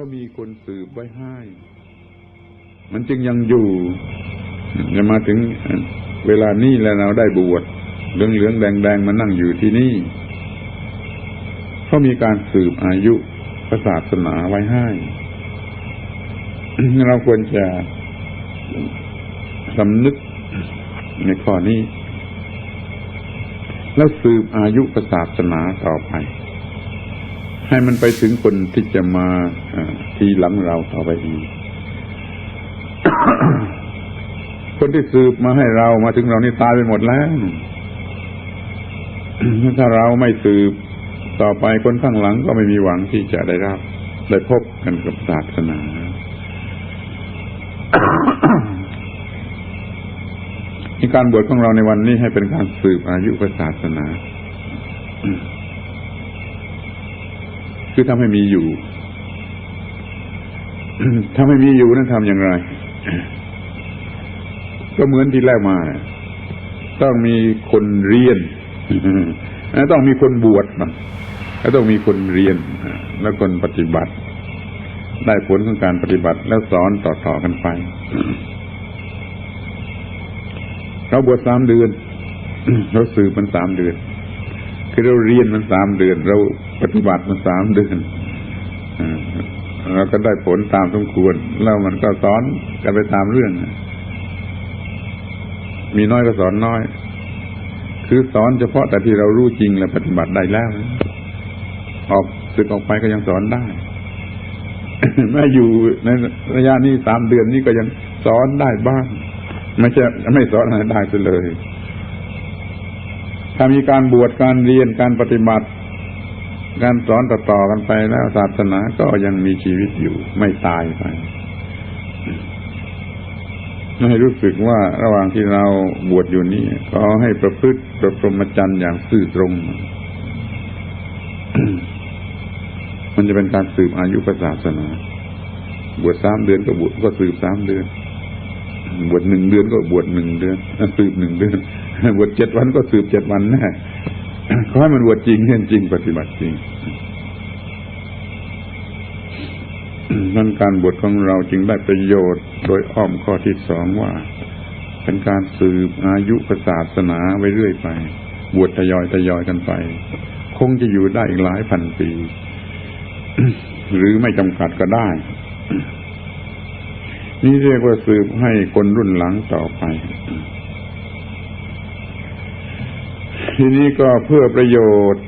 ราะมีคนสืบไว้ให้ มันจึงยังอยู่จะมาถึงเวลานี้แล้วเราได้บวชเหลืองเหลืองแดงแดงมานั่งอยู่ที่นี่เพราะมีการสืบอายุพระศาสนาไว้ให้ เราควรจะสำนึกในข้อนี้ แล้วสืบอายุศาสนาต่อไป ให้มันไปถึงคนที่จะมาเอ่อทีหลังเราต่อไปอีก คนที่สืบมาให้เรามาถึงเรานี่ตายไปหมดแล้ว ถ้าเราไม่สืบต่อไปคนข้างหลังก็ไม่มีหวังที่จะได้รับได้พบกันกับศาสนาการบวชของเราในวันนี้ให้เป็นการสืบอายุพระศาสนา คือทำให้มีอยู่ ถ้าไม่มีอยู่นั้นทำอย่างไร ก็เหมือนที่แรกมา ต้องมีคนเรียนต้องมีคนบวชบ้างแล้วต้องมีคนเรียน แล้วคนปฏิบัติ ได้ผลของการปฏิบัติ แล้วสอนต่อๆกันไป เราบวชสามเดือน เราสืบมันสามเดือน คือเราเรียนมันสามเดือน เรา ปฏิบัติมันสามเดือนเราก็ได้ผลตามสมควร แล้วมันก็สอนกันไปตามเรื่อง มีน้อยก็สอนน้อย คือสอนเฉพาะแต่ที่เรารู้จริงและปฏิบัติได้แล้ว ออกสึกออกไปก็ยังสอนได้แม้อยู่ในระยะนี้สามเดือนนี้ก็ยังสอนได้บ้าง ไม่ใช่ไม่สอนอะไรได้เลย ถ้ามีการบวชการเรียนการปฏิบัติ การสอนต่อๆกันไปแล้วศาสนาก็ยังมีชีวิตอยู่ไม่ตายไปให้รู้สึกว่าระหว่างที่เราบวชอยู่นี้ก็ให้ประพฤติประพรหมจรรย์อย่างซื่อตรง มันจะเป็นการสืบอายุพระศาสนา บวชสามเดือนก็บวชก็สืบสามเดือน บวชหนึ่งเดือนก็บวชหนึ่งเดือนสืบหนึ่งเดือน บวชเจ็ดวันก็สืบเจ็ดวันแน่ ขอให้มันบวชจริงเห็นจริงปฏิบัติจริงนั่นการบวชของเราจึงได้ประโยชน์ โดยอ้อมข้อที่สองว่า เป็นการสืบอายุศาสนาไว้เรื่อยไป บวชทยอยทยอยกันไป คงจะอยู่ได้อีกหลายพันปี หรือไม่จำกัดก็ได้ นี่เรียกว่าสืบให้คนรุ่นหลังต่อไป ทีนี้ก็เพื่อประโยชน์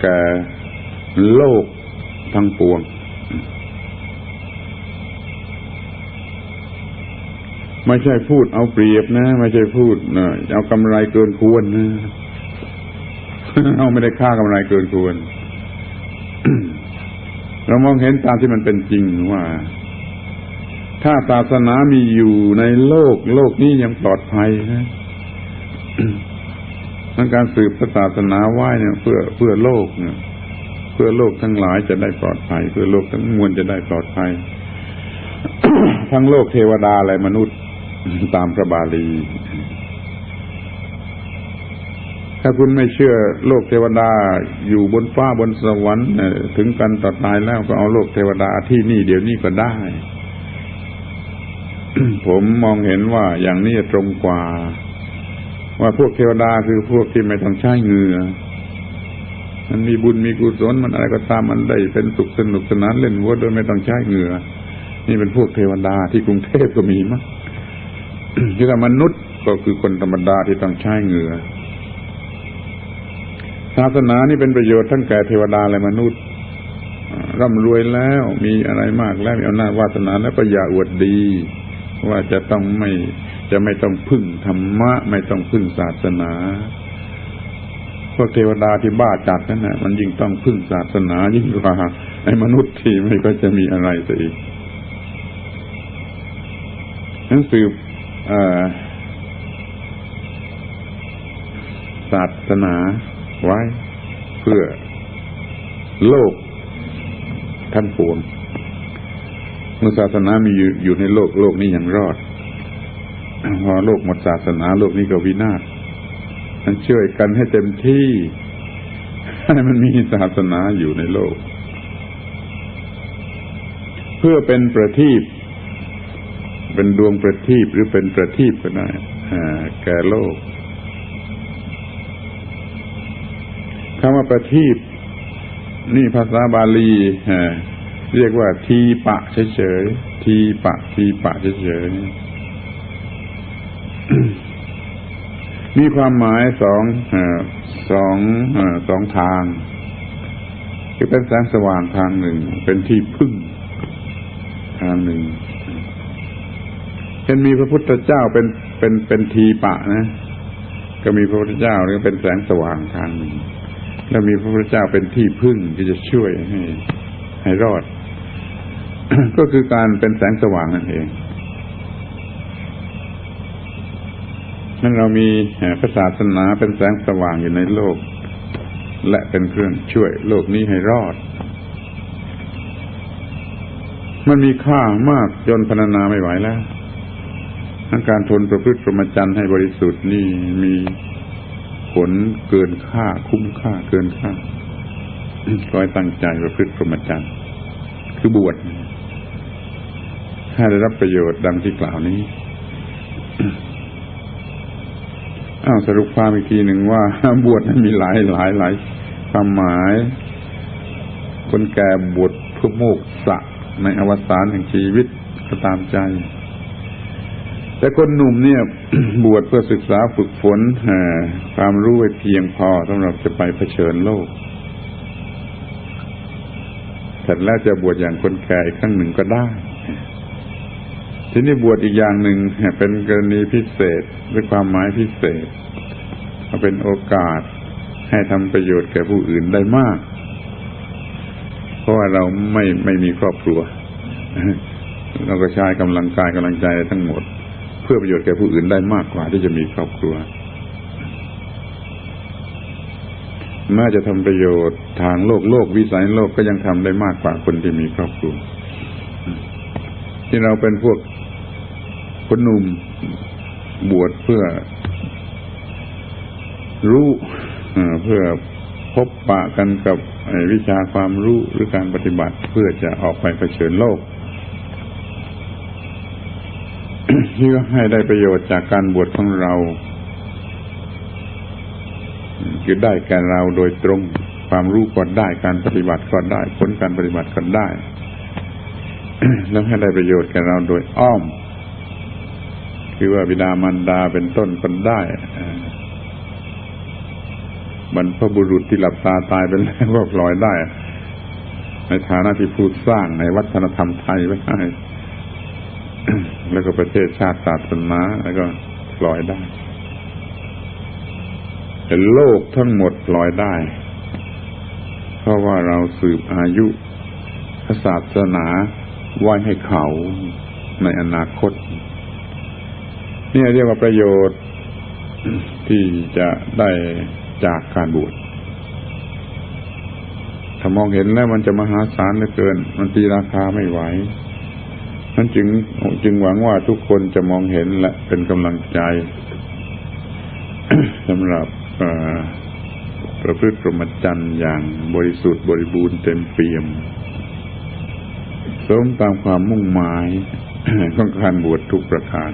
แก่โลกทั้งปวง ไม่ใช่พูดเอาเปรียบนะ ไม่ใช่พูดเอากำไรเกินควรนะเราไม่ได้ค่ากำไรเกินควร เรามองเห็นตามที่มันเป็นจริงว่า ถ้าศาสนามีอยู่ในโลก โลกนี้ยังปลอดภัยนะทั้งการสืบศาสนาไว้เนี่ย เพื่อเพื่อโลกเนี่ย เพื่อโลกทั้งหลายจะได้ปลอดภัย เพื่อโลกทั้งมวลจะได้ปลอดภัย ทั้งโลกเทวดาและมนุษย์ตามพระบาลี ถ้าคุณไม่เชื่อโลกเทวดาอยู่บนฟ้าบนสวรรค์ถึงกันต่อตายแล้วก็เอาโลกเทวดาที่นี่เดี๋ยวนี้ก็ได้ ผมมองเห็นว่าอย่างนี้ตรงกว่า ว่าพวกเทวดาคือพวกที่ไม่ต้องใช้เหงื่อมันมีบุญมีกุศลมันอะไรก็ตามมันได้เป็นสุขสนุกสนานเล่นวัวโดยไม่ต้องใช้เหงื่อ นี่เป็นพวกเทวดาที่กรุงเทพก็มีมั้งที่มนุษย์ก็คือคนธรรมดาที่ต้องใช้เหงื่อศาสนานี่เป็นประโยชน์ทั้งแก่เทวดาและมนุษย์ร่ำรวยแล้วมีอะไรมากแล้วมีอำนาจวาสนาแล้วก็อย่าอวดดี ว่าจะต้องไม่จะไม่ต้องพึ่งธรรมะ ไม่ต้องพึ่งศาสนา พวกเทวดาที่บ้าจัดนั่นนะมันยิ่งต้องพึ่งศาสนายิ่งกว่าไอ้มนุษย์ที่ไม่ก็จะมีอะไรซะอีกนังสือศาสนาไว้ เพื่อโลกทั้งปวง เมื่อศาสนามีอยู่อยู่ในโลกโลกนี้ยังรอด พอโลกหมดศาสนาโลกนี้ก็วินาศมันช่วยกันให้เต็มที่ให้มันมีศาสนาอยู่ในโลก เพื่อเป็นประทีปเป็นดวงประทีปหรือเป็นประทีปก็ได้แก่โลกคำว่าประทีปนี่ภาษาบาลีอ เรียกว่าทีปะเฉยๆทีปะทีปะเฉยๆมีความหมายสองอสองอสองทางคือเป็นแสงสว่างทางหนึ่ง เป็นที่พึ่งทางหนึ่งเห็นมีพระพุทธเจ้าเป็นเป็นเป็นทีปะนะ ก็มีพระพุทธเจ้าเรียเป็นแสงสว่างทางหนึ่งแล้วมีพระพุทธเจ้าเป็นที่พึ่งที่จะช่วยให้ให้รอด ก็คือการเป็นแสงสว่างนั่นเองนั่นเรามีพระศาสนาเป็นแสงสว่างอยู่ในโลก และเป็นเครื่องช่วยโลกนี้ให้รอด มันมีค่ามากจนพรรณนาไม่ไหวแล้วทั้งการทนประพฤติประมาจันให้บริสุทธิ์นี่มีผลเกินค่าคุ้มค่าเกินค่าคอยตั้งใจประพฤติประมาจันคือบวช ให้ได้รับประโยชน์ดังที่กล่าวนี้อ้าวสรุปความอีกทีหนึ่งว่า บวชนั้นมีหลายหลายหลายความหมาย คนแก่บวชเพื่อโมกษะในอวสานแห่งชีวิตก็ตามใจ แต่คนหนุ่มเนี่ย บวชเพื่อศึกษาฝึกฝนความรู้ให้เพียงพอสำหรับจะไปเผชิญโลกเสร็จแล้วจะบวชอย่างคนแก่อีกครั้งหนึ่งก็ได้ ทีนี้บวชอีกอย่างหนึ่งเป็นกรณีพิเศษด้วยความหมายพิเศษเป็นโอกาสให้ทำประโยชน์แก่ผู้อื่นได้มาก เพราะว่าเราไม่ไม่มีครอบครัว เราก็ใช้กำลังกายกำลังใจทั้งหมด เพื่อประโยชน์แก่ผู้อื่นได้มากกว่าที่จะมีครอบครัวแม้จะทำประโยชน์ทางโลกโลกวิสัยโลกก็ยังทำได้มากกว่าคนที่มีครอบครัวที่เราเป็นพวก คนหนุ่มบวชเพื่อรู้เพื่อพบปะกันกับวิชาความรู้หรือการปฏิบัติเพื่อจะออกไปเผชิญโลกที่อให้ได้ประโยชน์จากการบวชของเรา คือได้แก่เราโดยตรงความรู้ก็ได้การปฏิบัติก็ได้ผลการปฏิบัติก็ได้ แล้วให้ได้ประโยชน์แก่เราโดยอ้อม คือว่าบิดามารดาเป็นต้นก็ได้บรรพบุรุษที่หลับตาตายไปแล้วก็ลอยได้ ในฐานะที่ผู้สร้างในวัฒนธรรมไทยไว้ให้แล้วก็ประเทศชาติศาสนาแล้วก็ลอยได้แต่โลกทั้งหมดลอยได้ เพราะว่าเราสืบอายุศาสนาไว้ให้เขาในอนาคต นี่เรียกว่าประโยชน์ที่จะได้จากการบวชถ้ามองเห็นแล้วมันจะมหาศาลเหลือเกิน มันตีราคาไม่ไหวนั้นจึงจึงหวังว่าทุกคนจะมองเห็นและเป็นกำลังใจสำหรับประพฤติปรมจันทร์อย่างบริสุทธิ์บริบูรณ์เต็มเปี่ยม สมตามความมุ่งหมายของการบวชทุกประการ